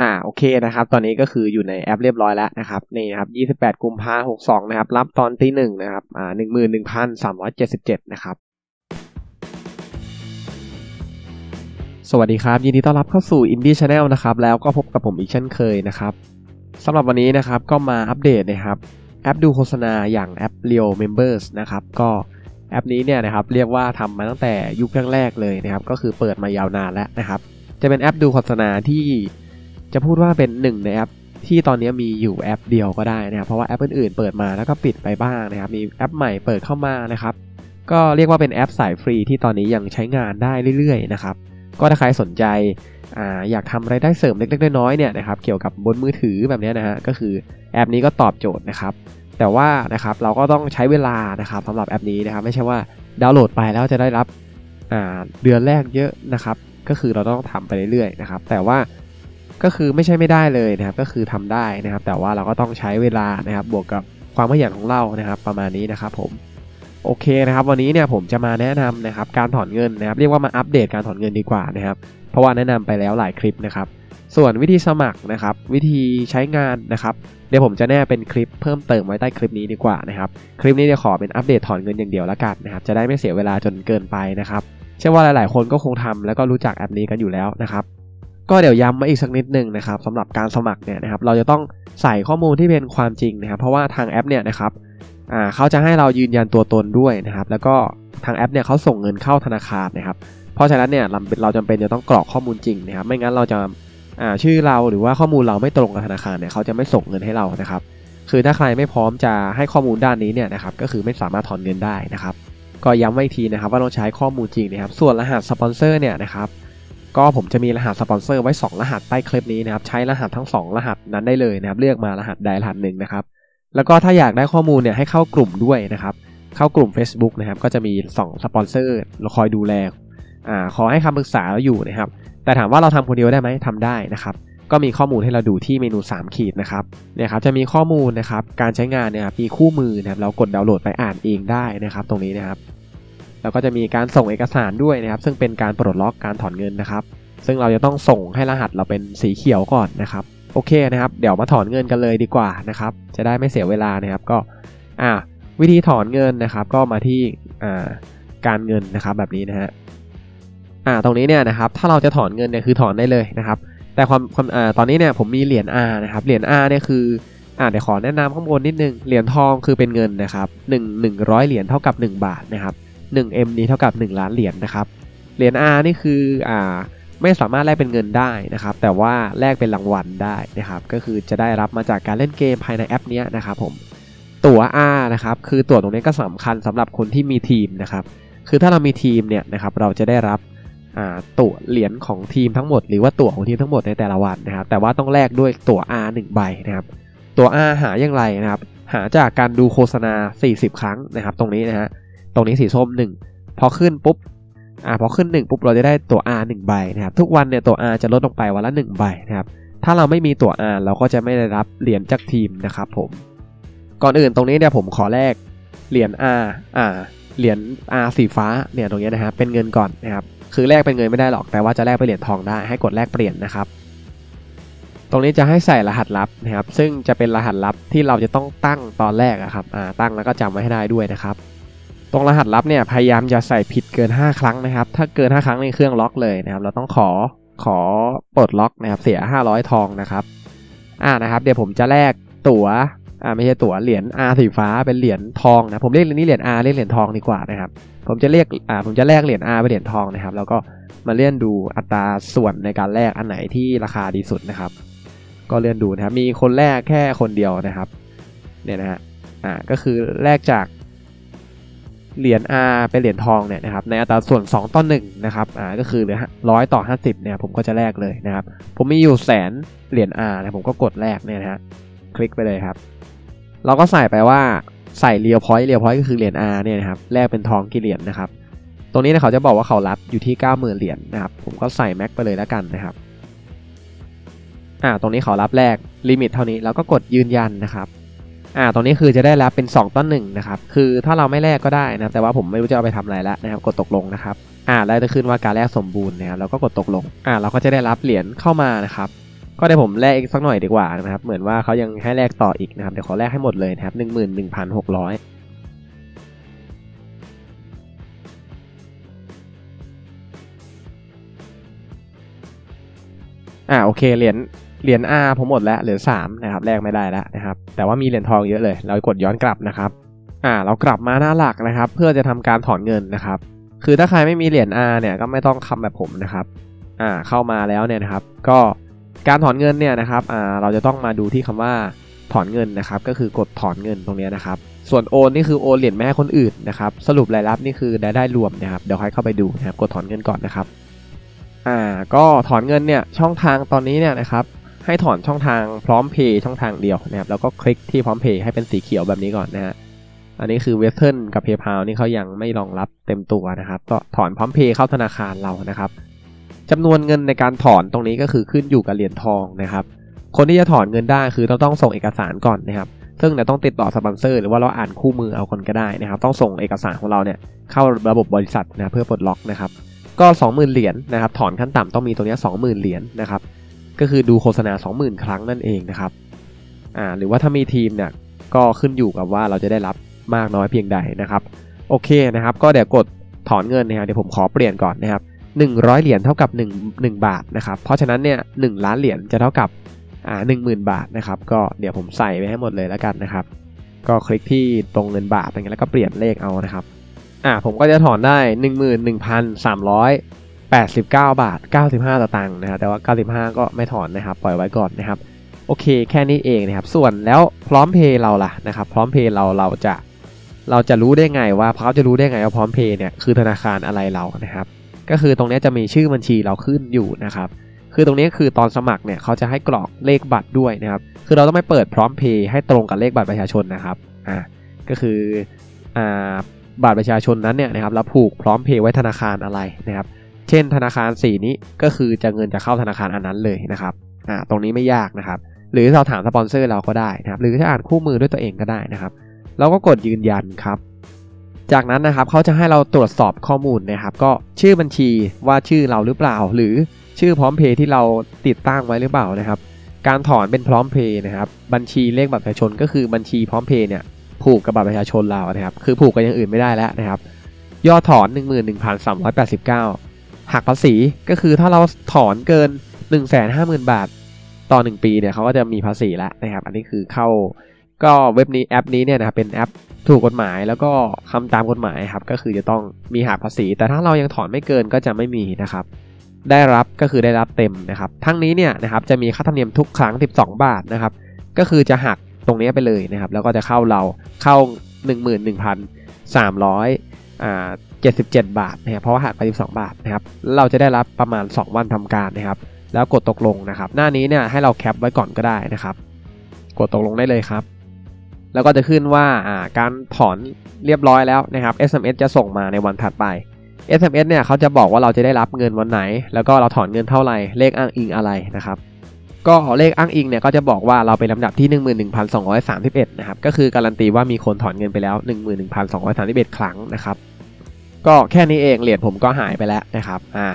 อ่าโอเคนะครับ ตอนนี้ก็คืออยู่ในแอปเรียบร้อยแล้วนะครับนี่นะครับ 28 กุมภาหกสองนะครับ รับตอนตีหนึ่งนะครับอ่าหนึ่งหมื่นหนึ่งพันสามร้อยเจ็ดสิบเจ็ดนะครับสวัสดีครับ ยินดีต้อนรับเข้าสู่ Indie Channel นะครับ แล้วก็พบกับผมอีกเช่นเคยนะครับสำหรับวันนี้นะครับก็มาอัปเดตนะครับแอปดูโฆษณาอย่างแอป Real Members นะครับก็แอปนี้เนี่ยนะครับเรียกว่าทำมาตั้งแต่ยุคแรกๆเลยนะครับก็คือเปิดมายาวนานแล้วนะครับจะเป็นแอปดูโฆษณาที่ จะพูดว่าเป็นหนึ่งในแอปที่ตอนนี้มีอยู่แอปเดียวก็ได้นะครับเพราะว่าแอปอื่นๆเปิดมาแล้วก็ปิดไปบ้างนะครับมีแอปใหม่เปิดเข้ามานะครับก็เรียกว่าเป็นแอปสายฟรีที่ตอนนี้ยังใช้งานได้เรื่อยๆนะครับก็ถ้าใครสนใจออยากทำไรายได้เสริมเล็กๆน้อยๆเนี่ยนะครับเกี่ยวกับบนมือถือแบบนี้นะฮะก็คือแอปนี้ก็ตอบโจทย์นะครับแต่ว่านะครับเราก็ต้องใช้เวลานะครับสำหรับแอปนี้นะครับไม่ใช่ว่าดาวน์โหลดไปแล้วจะได้รับเดือนแรกเยอะนะครับก็คือเราต้องทำไปเรื่อยๆนะครับแต่ว่า ก็คือไม่ใช่ไม่ได้เลยนะครับก็คือทำได้นะครับ แต่ว่าเราก็ต้องใช้เวลานะครับ บวกกับความขยันของเรานะครับ ประมาณนี้นะครับผมโอเคนะครับ วันนี้เนี่ยผมจะมาแนะนำนะครับการถอนเงินนะครับเรียกว่ามาอัปเดตการถอนเงินดีกว่านะครับ เพราะว่าแนะนำไปแล้วหลายคลิปนะครับ ส่วนวิธีสมัครนะครับ วิธีใช้งานนะครับ เดี๋ยวผมจะแน่เป็นคลิปเพิ่มเติมไว้ใต้คลิปนี้ดีกว่านะครับ คลิปนี้เดี๋ยวขอเป็นอัปเดตถอนเงินอย่างเดียวแล้วกันนะครับ จะได้ไม่เสียเวลาจนเกินไปนะครับเชื่อว่าหลาย ๆ คนก็คงทำแล้วก็รู้จักแอปนี้กันอยู่แล้วนะครับ ก็เดี๋ยวย้ำมาอีกสักนิดหนึ่งนะครับสำหรับการสมัครเนี่ยนะครับเราจะต้องใส่ข้อมูลที่เป็นความจริงนะครับ เพราะว่าทางแอปเนี่ยนะครับอ่าเขาจะให้เรายืนยันตัวตนด้วยนะครับ แล้วก็ทางแอปเนี่ยเขาส่งเงินเข้าธนาคารนะครับ เพราะฉะนั้นเนี่ยเราเราจำเป็นจะต้องกรอกข้อมูลจริงนะครับ ไม่งั้นเราจะอ่าชื่อเราหรือว่าข้อมูลเราไม่ตรงกับธนาคารเนี่ยเขาจะไม่ส่งเงินให้เรานะครับ คือถ้าใครไม่พร้อมจะให้ข้อมูลด้านนี้เนี่ยนะครับก็คือไม่สามารถถอนเงินได้นะครับ ก็ย้ำไว้ทีนะครับว่าต้องใช้ข้อมูลจริงนะครับ ส่วนรหัสสปอนเซอร์เนี่ยนะครับ ก็ผมจะมีรหัสสปอนเซอร์ไว้ 2 รหัสใต้คลิปนี้นะครับ ใช้รหัสทั้ง 2 รหัสนั้นได้เลยนะครับ เลือกมารหัสใดรหัสหนึ่งนะครับ แล้วก็ถ้าอยากได้ข้อมูลเนี่ยให้เข้ากลุ่มด้วยนะครับ เข้ากลุ่ม Facebook นะครับ ก็จะมี 2 สปอนเซอร์เราคอยดูแลอ่าขอให้คำปรึกษาเราอยู่นะครับ แต่ถามว่าเราทำคนเดียวได้ไหมทำได้นะครับ ก็มีข้อมูลให้เราดูที่เมนู 3 ขีดนะครับ เนี่ยครับจะมีข้อมูลนะครับ การใช้งานเนี่ยมีคู่มือนะครับ เรากดดาวน์โหลดไปอ่านเองได้นะครับ ตรงนี้นะครับ แล้วก็จะมีการส่งเอกสารด้วยนะครับ ซึ่งเป็นการปลดล็อกการถอนเงินนะครับ ซึ่งเราจะต้องส่งให้รหัสเราเป็นสีเขียวก่อนนะครับ โอเคนะครับ เดี๋ยวมาถอนเงินกันเลยดีกว่านะครับ จะได้ไม่เสียเวลานะครับ ก็อ่าวิธีถอนเงินนะครับ ก็มาที่อ่าการเงินนะครับแบบนี้นะฮะอ่าตรงนี้เนี่ยนะครับ ถ้าเราจะถอนเงินเนี่ยคือถอนได้เลยนะครับ แต่ความความอ่าตอนนี้เนี่ยผมมีเหรียญ R นะครับ เหรียญ R เนี่ยคืออ่าเดี๋ยวขอแนะนำข้างบนนิดนึง เหรียญทองคือเป็นเงินนะครับ1 100 เหรียญเท่ากับ 1 บาทนะครับ 1 M นี้เท่ากับ 1 ล้านเหรียญนะครับ เหรียญ R นี่คืออ่าไม่สามารถแลกเป็นเงินได้นะครับ แต่ว่าแลกเป็นรางวัลได้นะครับ ก็คือจะได้รับมาจากการเล่นเกมภายในแอปนี้นะครับผมตั๋ว R นะครับคือตั๋วตรงนี้ก็สำคัญสำหรับคนที่มีทีมนะครับ คือถ้าเรามีทีมเนี่ยนะครับเราจะได้รับตั๋วเหรียญของทีมทั้งหมดหรือว่าตั๋วของทีมทั้งหมดในแต่ละวันนะครับ แต่ว่าต้องแลกด้วยตั๋ว R 1ใบนะครับตั๋ว R หาอย่างไรนะครับ หาจากการดูโฆษณา 40 ครั้งนะครับ ตรงนี้นะฮะ ตรงนี้สีส้ม 1 พอขึ้นปุ๊บอ่าพอขึ้น 1 ปุ๊บเราจะได้ตัว R 1 ใบนะครับ ทุกวันเนี่ยตัว R จะลดลงไปวันละ 1 ใบนะครับ ถ้าเราไม่มีตัว R เราก็จะไม่ได้รับเหรียญจากทีมนะครับผม ก่อนอื่นตรงนี้เนี่ยผมขอแลกเหรียญ R อ่าเหรียญ R สีฟ้าเนี่ยตรงนี้นะฮะเป็นเงินก่อนนะครับ คือแลกเป็นเงินไม่ได้หรอก แต่ว่าจะแลกเป็นเหรียญทองได้ให้กดแลกเปลี่ยนนะครับ ตรงนี้จะให้ใส่รหัสลับนะครับ ซึ่งจะเป็นรหัสลับที่เราจะต้องตั้งตอนแรกอะครับ อ่า ตั้งแล้วก็จำไว้ให้ได้ด้วยนะครับ ตรงรหัสลับเนี่ยพยายามจะใส่ผิดเกิน 5 ครั้งนะครับ ถ้าเกิน 5 ครั้งในเครื่องล็อกเลยนะครับ เราต้องขอขอปลดล็อกนะครับ เสีย 500 ทองนะครับ อ่านะครับ เดี๋ยวผมจะแลกตั๋วอ่าไม่ใช่ตั๋วเหรียญ R สีฟ้าเป็นเหรียญทองนะผมเรียกเหรียญนี้เหรียญ R เรียกเหรียญทองดีกว่านะครับ ผมจะเรียกอ่าผมจะแลกเหรียญ R เป็นเหรียญทองนะครับ แล้วก็มาเลื่อนดูอัตราส่วนในการแลกอันไหนที่ราคาดีสุดนะครับ ก็เลื่อนดูนะครับมีคนแลกแค่คนเดียวนะครับเนี่ยนะฮะอ่าก็คือแลกจาก เหรียญ R เป็นเหรียญทองเนี่ยนะครับในอัตราส่วน 2 ต่อ1นะครับอ่าก็คือเหลือร้อยต่อ 50เนี่ยผมก็จะแลกเลยนะครับผมมีอยู่แสนเหรียญ R นะผมก็กดแลกเนี่ยนะฮะคลิกไปเลยครับ เราก็ใส่ไปว่าใส่เรียวพอยต์เรียวพอยต์ก็คือเหรียญ R เนี่ยนะครับแลกเป็นทองกี่เหรียญนะครับตรงนี้นะเขาจะบอกว่าเขารับอยู่ที่ 90,000 เหรียญนะครับผมก็ใส่แม็กไปเลยแล้วกันนะครับอ่าตรงนี้เขารับแลกลิมิตเท่านี้แล้วก็กดยืนยันนะครับ อ่าตรงนี้คือจะได้รับเป็น 2 ต้นหนึ่งนะครับ คือถ้าเราไม่แลกก็ได้นะ แต่ว่าผมไม่รู้จะเอาไปทำอะไรแล้วนะครับ กดตกลงนะครับ อ่าแล้วจะขึ้นว่าการแลกสมบูรณ์นะครับเราก็กดตกลง อ่าเราก็จะได้รับเหรียญเข้ามานะครับ ก็เดี๋ยวผมแลกอีกสักหน่อยดีกว่านะครับ เหมือนว่าเขายังให้แลกต่ออีกนะครับ เดี๋ยวขอแลกให้หมดเลยนะครับหนึ่งหมื่นหนึ่งพันหกร้อยอ่าโอเคเหรียญ เหรียญ R ผมหมดแล้วเหลือสามนะครับแลกไม่ได้แล้วนะครับ แต่ว่ามีเหรียญทองเยอะเลย เรากดย้อนกลับนะครับ อ่า เรากลับมาหน้าหลักนะครับ เพื่อจะทำการถอนเงินนะครับ คือถ้าใครไม่มีเหรียญ R เนี่ยก็ไม่ต้องทำแบบผมนะครับ อ่า เข้ามาแล้วเนี่ยนะครับ ก็การถอนเงินเนี่ยนะครับ อ่า เราจะต้องมาดูที่คำว่าถอนเงินนะครับ ก็คือกดถอนเงินตรงนี้นะครับ ส่วนโอนนี่คือโอนเหรียญแม่คนอื่นนะครับ สรุปรายรับนี่คือรายได้รวมนะครับ เดี๋ยวให้เข้าไปดูนะครับ กดถอนเงินก่อนนะครับ อ่า ก็ถอนเงินเนี่ย ช่องทางตอนนี้เนี่ยนะครับ ให้ถอนช่องทางพร้อมเพย์ช่องทางเดียวนะครับแล้วก็คลิกที่พร้อมเพย์ให้เป็นสีเขียวแบบนี้ก่อนนะฮะอันนี้คือเวสเทิร์นกับ PayPal นี่เขายังไม่รองรับเต็มตัวนะครับ ก็ถอนพร้อมเพย์เข้าธนาคารเรานะครับจำนวนเงินในการถอนตรงนี้ก็คือขึ้นอยู่กับเหรียญทองนะครับ คนที่จะถอนเงินได้คือเราต้องส่งเอกสารก่อนนะครับ ซึ่งเราต้องติดต่อสปอนเซอร์หรือว่าเราอ่านคู่มือเอาคนก็ได้นะครับ ต้องส่งเอกสารของเราเนี่ยเข้าระบบบริษัทนะเพื่อปลดล็อกนะครับ ก็ 20,000 เหรียญนะครับ ถอนขั้นต่ำต้องมีตรงนี้ 20,000 เหรียญนะครับ ก็คือดูโฆษณา 20,000 ครั้งนั่นเองนะครับอ่าหรือว่าถ้ามีทีมเนี่ยก็ขึ้นอยู่กับว่าเราจะได้รับมากน้อยเพียงใดนะครับ โอเคนะครับ ก็เดี๋ยวกดถอนเงินนะครับเดี๋ยวผมขอเปลี่ยนก่อนนะครับ 100 เหรียญเท่ากับ 1 1 บาทนะครับ เพราะฉะนั้นเนี่ย1ล้านเหรียญจะเท่ากับอ่า10,000บาทนะครับ ก็เดี๋ยวผมใส่ไปให้หมดเลยแล้วกันนะครับ ก็คลิกที่ตรงเงินบาทอย่างเงี้ยแล้วก็เปลี่ยนเลขเอานะครับอ่าผมก็จะถอนได้ 89 บาท 95 สตางค์นะครับแต่ว่า 95 ก็ไม่ถอนนะครับ ปล่อยไว้ก่อนนะครับ โอเค แค่นี้เองนะครับ ส่วนแล้วพร้อมเพย์เราล่ะนะครับ พร้อมเพย์เราเราจะเราจะรู้ได้ไงว่าเขาจะรู้ได้ไงว่าพร้อมเพย์เนี่ยคือธนาคารอะไรเรานะครับ ก็คือตรงนี้จะมีชื่อบัญชีเราขึ้นอยู่นะครับ คือตรงนี้คือตอนสมัครเนี่ยเขาจะให้กรอกเลขบัตรด้วยนะครับ คือเราต้องไปเปิดพร้อมเพย์ให้ตรงกับเลขบัตรประชาชนนะครับ อ่า ก็คืออ่าบัตรประชาชนนั้นเนี่ยนะครับเราผูกพร้อมเพย์ไว้ธนาคารอะไรนะครับ เช่น ธนาคารสีนี้ก็คือจะเงินจะเข้าธนาคารอันนั้นเลยนะครับอ่าตรงนี้ไม่ยากนะครับ หรือเราถามสปอนเซอร์เราก็ได้นะครับ หรือจะอ่านคู่มือด้วยตัวเองก็ได้นะครับ เราก็กดยืนยันครับ จากนั้นนะครับเขาจะให้เราตรวจสอบข้อมูลนะครับ ก็ชื่อบัญชีว่าชื่อเราหรือเปล่า หรือชื่อพร้อมเพย์ที่เราติดตั้งไว้หรือเปล่านะครับ การถอนเป็นพร้อมเพย์นะครับ บัญชีเลขบัตรประชาชนก็คือบัญชีพร้อมเพย์เนี่ยผูกกับบัตรประชาชนเรานะครับ คือผูกกับอย่างอื่นไม่ได้แล้วนะครับ ยอดถอน 11,389 หักภาษีก็คือถ้าเราถอนเกิน 150,000 บาท ต่อ 1 ปีเนี่ยเขาก็จะมีภาษีแล้วนะครับ อันนี้คือเข้าก็เว็บนี้แอปนี้เนี่ยนะครับเป็นแอปถูกกฎหมายแล้วก็คำตามกฎหมายครับก็คือจะต้องมีหักภาษี แต่ถ้าเรายังถอนไม่เกินก็จะไม่มีนะครับ ได้รับก็คือได้รับเต็มนะครับ ทั้งนี้เนี่ยนะครับจะมีค่าธรรมเนียมทุกครั้ง 12 บาทนะครับ ก็คือจะหักตรงนี้ไปเลยนะครับ แล้วก็จะเข้าเราเข้า 11,300อ่า 77 บาทนะครับเพราะว่าหักไป12 บาทนะครับเราจะได้รับประมาณ 2 วันทำการนะครับ แล้วกดตกลงนะครับ หน้านี้เนี่ยให้เราแคปไว้ก่อนก็ได้นะครับ กดตกลงได้เลยครับ แล้วก็จะขึ้นว่าการถอนเรียบร้อยแล้วนะครับ SMS จะส่งมาในวันถัดไป SMS เนี่ยเขาจะบอกว่าเราจะได้รับเงินวันไหน แล้วก็เราถอนเงินเท่าไหร่เลขอ้างอิงอะไรนะครับ ก็เลขอ้างอิงเนี่ยก็จะบอกว่าเราเป็นลำดับที่ 11,231 นะครับ ก็คือการันตีว่ามีคนถอนเงินไปแล้ว 11,231 ครั้งนะครับ ก็แค่นี้เองเหรียญผมก็หายไปแล้วนะครับ อ่า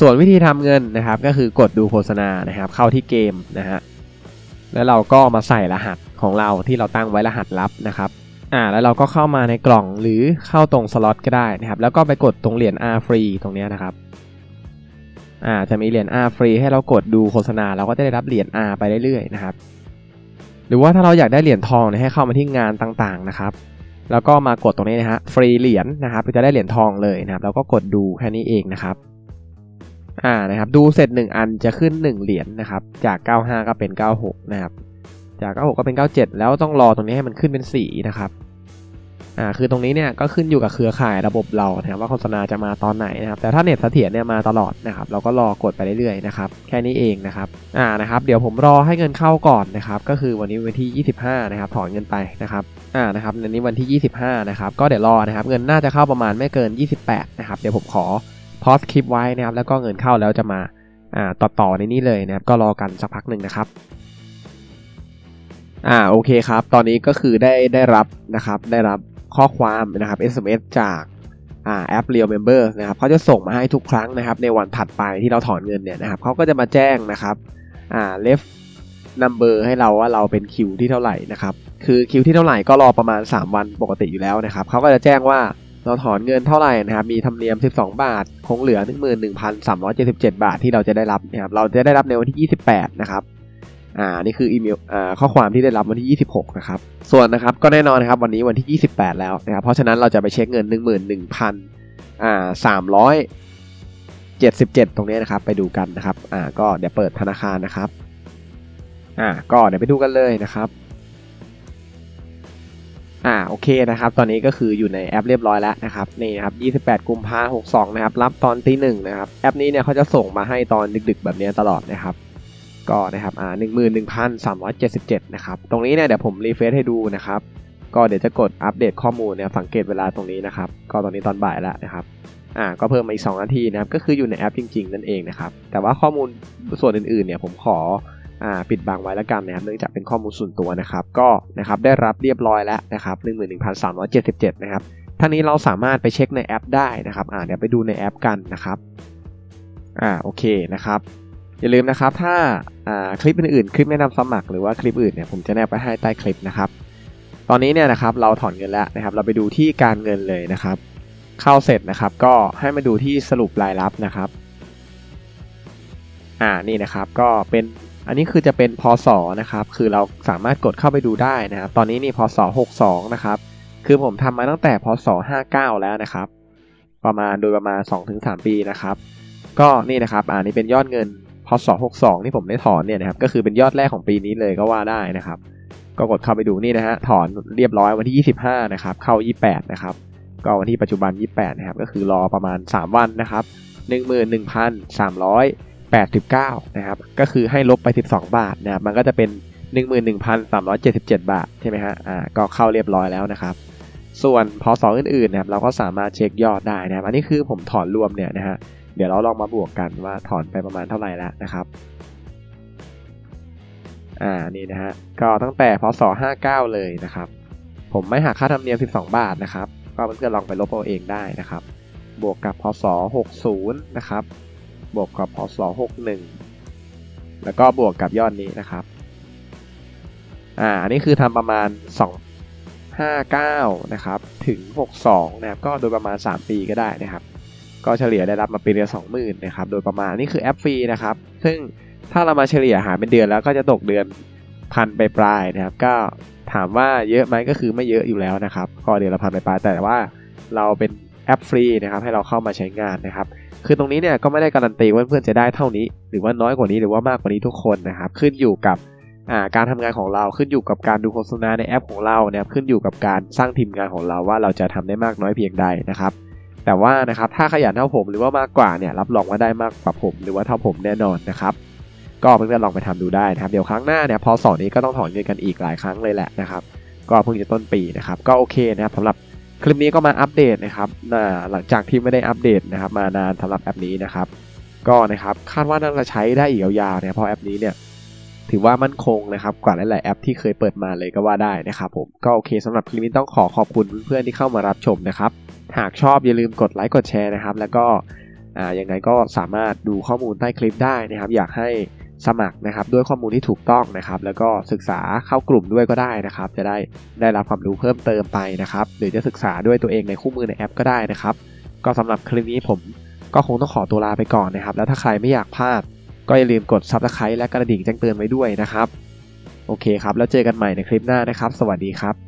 ส่วนวิธีทำเงินนะครับ ก็คือกดดูโฆษณานะครับ เข้าที่เกมนะฮะ แล้วเราก็มาใส่รหัสของเราที่เราตั้งไว้รหัสลับนะครับอ่าแล้วเราก็เข้ามาในกล่องหรือเข้าตรงสล็อตก็ได้นะครับ แล้วก็ไปกดตรงเหรียญ R ฟรีตรงนี้นะครับ อ่าจะมีเหรียญ R ฟรีให้เรากดดูโฆษณาเราก็จะได้รับเหรียญ R ไปเรื่อยๆนะครับ หรือว่าถ้าเราอยากได้เหรียญทองเนี่ยให้เข้ามาที่งานต่างๆนะครับ แล้วก็มากดตรงนี้นะฮะฟรีเหรียญนะครับจะได้เหรียญทองเลยนะครับ แล้วก็กดดูแค่นี้เองนะครับอ่านะครับดูเสร็จ 1 อันจะขึ้น 1 เหรียญนนะครับ จาก 95 ก็เป็น 96 นะครับ จาก 96 ก็เป็น 97 แล้วต้องรอตรงนี้ให้มันขึ้นเป็นสีนะครับ อ่าคือตรงนี้เนี่ยก็ขึ้นอยู่กับเครือข่ายระบบเรานะครับว่าโฆษณาจะมาตอนไหนนะครับแต่ถ้าเน็ตเสถียรเนี่ยมาตลอดนะครับเราก็รอกดไปเรื่อยๆนะครับแค่นี้เองนะครับอ่านะครับเดี๋ยวผมรอให้เงินเข้าก่อนนะครับก็คือวันนี้วันที่ 25นะครับถอนเงินไปนะครับอ่านะครับในนี้วันที่ 25นะครับก็เดี๋ยวรอนะครับเงินน่าจะเข้าประมาณไม่เกิน 28นะครับเดี๋ยวผมขอพอสคลิปไว้นะครับแล้วก็เงินเข้าแล้วจะมาอ่าต่อต่อในนี้เลยนะครับก็รอกันสักพักหนึ่งนะครับอ่าโอเคครับ ตอนนี้ก็คือได้ได้รับนะครับได้รับ ข้อความนะครับ SMS จากอ่าแอป Real Member นะครับเขาจะส่งมาให้ทุกครั้งนะครับ ในวันถัดไปที่เราถอนเงินเนี่ยนะครับเขาก็จะมาแจ้งนะครับอ่า left number ให้เราว่าเราเป็นคิวที่เท่าไหร่นะครับ คือคิวที่เท่าไหร่ก็รอประมาณ 3 วันปกติอยู่แล้วนะครับเขาก็จะแจ้งว่าเราถอนเงินเท่าไหร่นะครับ มีธรรมเนียม 12 บาท คงเหลือ 11,377 บาทที่เราจะได้รับนะครับ เราจะได้รับในวันที่ 28 นะครับ อ่านี่คืออีเมลอ่าข้อความที่ได้รับวันที่ 26 นะครับ ส่วนนะครับก็แน่นอนนะครับวันนี้วันที่ 28 แล้วนะครับ เพราะฉะนั้นเราจะไปเช็คเงิน 11,000อ่า377 ตรงนี้นะครับ ไปดูกันนะครับอ่าก็เดี๋ยวเปิดธนาคารนะครับอ่าก็เดี๋ยวไปดูกันเลยนะครับอ่าโอเคนะครับ ตอนนี้ก็คืออยู่ในแอปเรียบร้อยแล้วนะครับนี่นะครับ28 กุมภาพันธ์62 นะครับ รับตอนตีหนึ่งนะครับ แอปนี้เนี่ยเขาจะส่งมาให้ตอนดึกๆ แบบนี้ตลอดนะครับ ก็นะครับอ่า11,377นะครับตรงนี้เนี่ยเดี๋ยวผมรีเฟรชให้ดูนะครับก็เดี๋ยวจะกดอัปเดตข้อมูลเนี่ยสังเกตเวลาตรงนี้นะครับก็ตอนนี้ตอนบ่ายแล้วนะครับอ่าก็เพิ่มมาอีก 2 นาทีนะครับก็คืออยู่ในแอปจริง ๆ นั่นเองนะครับแต่ว่าข้อมูลส่วนอื่นๆเนี่ยผมขออ่าปิดบังไว้แล้วกันนะครับเนื่องจากเป็นข้อมูลส่วนตัวนะครับก็นะครับได้รับเรียบร้อยแล้วนะครับ11,377นะครับทั้งนี้เราสามารถไปเช็คในแอปได้นะครับอ่าเดี๋ยวไปดูในแอปกันนะครับอ่าโอเคนะครับ อย่าลืมนะครับ ถ้าาคลิปอื่นๆ คลิปแนะนำสมัครหรือว่าคลิปอื่นเนี่ยผมจะแนบไปให้ใต้คลิปนะครับ ตอนนี้เนี่ยนะครับเราถอนเงินแล้วนะครับ เราไปดูที่การเงินเลยนะครับ เข้าเสร็จนะครับ ก็ให้มาดูที่สรุปรายรับนะครับอ่านี่นะครับก็เป็นอันนี้คือจะเป็นพศนะครับ คือเราสามารถกดเข้าไปดูได้นะครับ ตอนนี้นี่พศ62นะครับคือผมทำมาตั้งแต่พศ59แล้วนะครับ ประมาณโดยประมาณ 2-3 ปีนะครับ ก็นี่นะครับอ่านี่เป็นยอดเงิน พศ62 ที่ผมได้ถอนเนี่ยนะครับ ก็คือเป็นยอดแรกของปีนี้เลยก็ว่าได้นะครับ ก็กดเข้าไปดูนี่นะฮะ ถอนเรียบร้อยวันที่ 25 นะครับ เข้า 28 นะครับ ก็วันที่ปัจจุบัน 28 นะครับ ก็คือรอประมาณ 3 วันนะครับ 11,389 นะครับ ก็คือให้ลบไป 12 บาทนะครับ มันก็จะเป็น 11,377 บาทใช่ไหมฮะ อ่า ก็เข้าเรียบร้อยแล้วนะครับ ส่วนพอสองอื่นๆนะครับ เราก็สามารถเช็คยอดได้นะครับ อันนี้คือผมถอนรวมเนี่ยนะฮะ เดี๋ยวเราลองมาบวกกันว่าถอนไปประมาณเท่าไหร่แล้วนะครับ อ่า นี่นะฮะ ก็ตั้งแต่พศ59 เลยนะครับ ผมไม่หักค่าธรรมเนียม 12 บาทนะครับ ก็เพื่อนๆลองไปลบเอาเองได้นะครับ บวกกับพศ60 นะครับ บวกกับพศ61 แล้วก็บวกกับยอดนี้นะครับ อ่า อันนี้คือทำประมาณ 259 นะครับ ถึง 62 นะครับ ก็โดยประมาณ 3 ปีก็ได้นะครับ ก็เฉลี่ยได้รับมาปีละ20,000นนะครับโดยประมาณนี่คือแอปฟรีนะครับ ซึ่งถ้าเรามาเฉลี่ยหาเป็นเดือนแล้วก็จะตกเดือนพันไปปลายนะครับ ก็ถามว่าเยอะไหมก็คือไม่เยอะอยู่แล้วนะครับก็เดือนละพันไปปลายแต่ว่าเราเป็นแอปฟรีนะครับให้เราเข้ามาใช้งานนะครับ คือตรงนี้เนี่ยก็ไม่ได้การันตีว่าเพื่อนจะได้เท่านี้ หรือว่าน้อยกว่านี้หรือว่ามากกว่านี้ทุกคนนะครับ ขึ้นอยู่กับการทำงานของเราขึ้นอยู่กับการดูโฆษณาในแอปของเราเนี่ยขึ้นอยู่กับการสร้างทีมงานของเราว่าเราจะทำได้มากน้อยเพียงใดนะครับ แต่ว่านะครับถ้าขยันเท่าผมหรือว่ามากกว่าเนี่ยรับรองว่าได้มากกว่าผม หรือว่าเท่าผมแน่นอนนะครับก็เพื่อนๆลองไปทำดูได้นะครับเดี๋ยวครั้งหน้าเนี่ยพอสอนนี้ก็ต้องถอนเงินกันอีกหลายครั้งเลยแหละนะครับก็เพิ่งจะต้นปีนะครับก็โอเคนะครับสำหรับคลิปนี้ก็มาอัปเดตนะครับหลังจากที่ไม่ได้อัปเดตนะครับมานานสำหรับแอปนี้นะครับก็นะครับคาดว่าน่าจะใช้ได้อีกยาวๆเนี่ยเพราะแอปนี้เนี่ย ถือว่ามั่นคงนะครับกว่าหลายๆแอปที่เคยเปิดมาเลยก็ว่าได้นะครับผมก็โอเคสำหรับคลิปนี้ต้องขอขอบคุณเพื่อนๆที่เข้ามารับชมนะครับ หากชอบอย่าลืมกดไลค์กดแชร์นะครับ แล้วก็อ่ายังไงก็สามารถดูข้อมูลใต้คลิปได้นะครับ อยากให้สมัครนะครับด้วยข้อมูลที่ถูกต้องนะครับ แล้วก็ศึกษาเข้ากลุ่มด้วยก็ได้นะครับ จะได้ได้รับความรู้เพิ่มเติมไปนะครับ หรือจะศึกษาด้วยตัวเองในคู่มือในแอปก็ได้นะครับ ก็สำหรับคลิปนี้ผมก็คงต้องขอตัวลาไปก่อนนะครับ แล้วถ้าใครไม่อยากพลาด ก็อย่าลืมกด Subscribe และกระดิ่งแจ้งเตือนไว้ด้วยนะครับ โอเคครับ แล้วเจอกันใหม่ในคลิปหน้านะครับ สวัสดีครับ